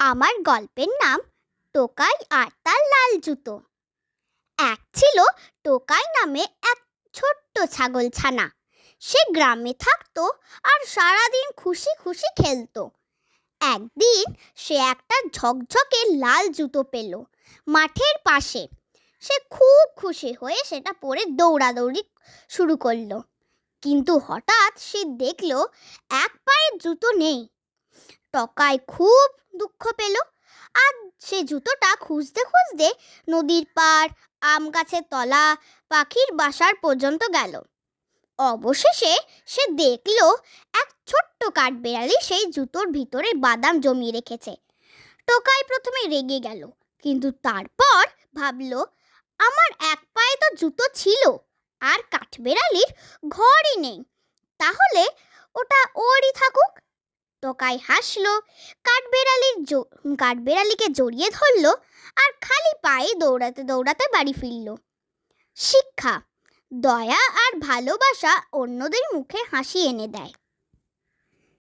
আমার গল্পের নাম টোকাই আর তার লাল জুতো। এক ছিল টোকাই নামে এক ছোট্ট ছাগল ছানা সে গ্রামে থাকতো আর সারাদিন খুশি খুশি খেলতো। একদিন সে একটা ঝকঝকে লাল জুতো পেল মাঠের পাশে। সে খুব খুশি হয়ে সেটা পরে দৌড়াদৌড়ি শুরু করল। কিন্তু হঠাৎ সে দেখল এক পায়ের জুতো নেই। টকাই খুব দুঃখ পেল। আর সে জুতোটা খুঁজতে খুঁজতে নদীর পাড়, আম গাছের তলা, পাখির বাসার পর্যন্ত গেল। অবশেষে সে দেখল এক ছোট্ট কাঠবেড়ালি সেই জুতোর ভিতরে বাদাম জমিয়ে রেখেছে। টোকাই প্রথমে রেগে গেল, কিন্তু তারপর ভাবলো, আমার এক পায়ে তো জুতো ছিল, আর কাঠবেড়ালির ঘরই নেই। তাহলে ওটা ওরই থাকুক। টোকাই হাসলো, কাঠবেড়ালির কাঠবেড়ালিকে জড়িয়ে ধরল আর খালি পায়ে দৌড়াতে দৌড়াতে বাড়ি ফিরল। শিক্ষা, দয়া আর ভালোবাসা অন্যদের মুখে হাসি এনে দেয়।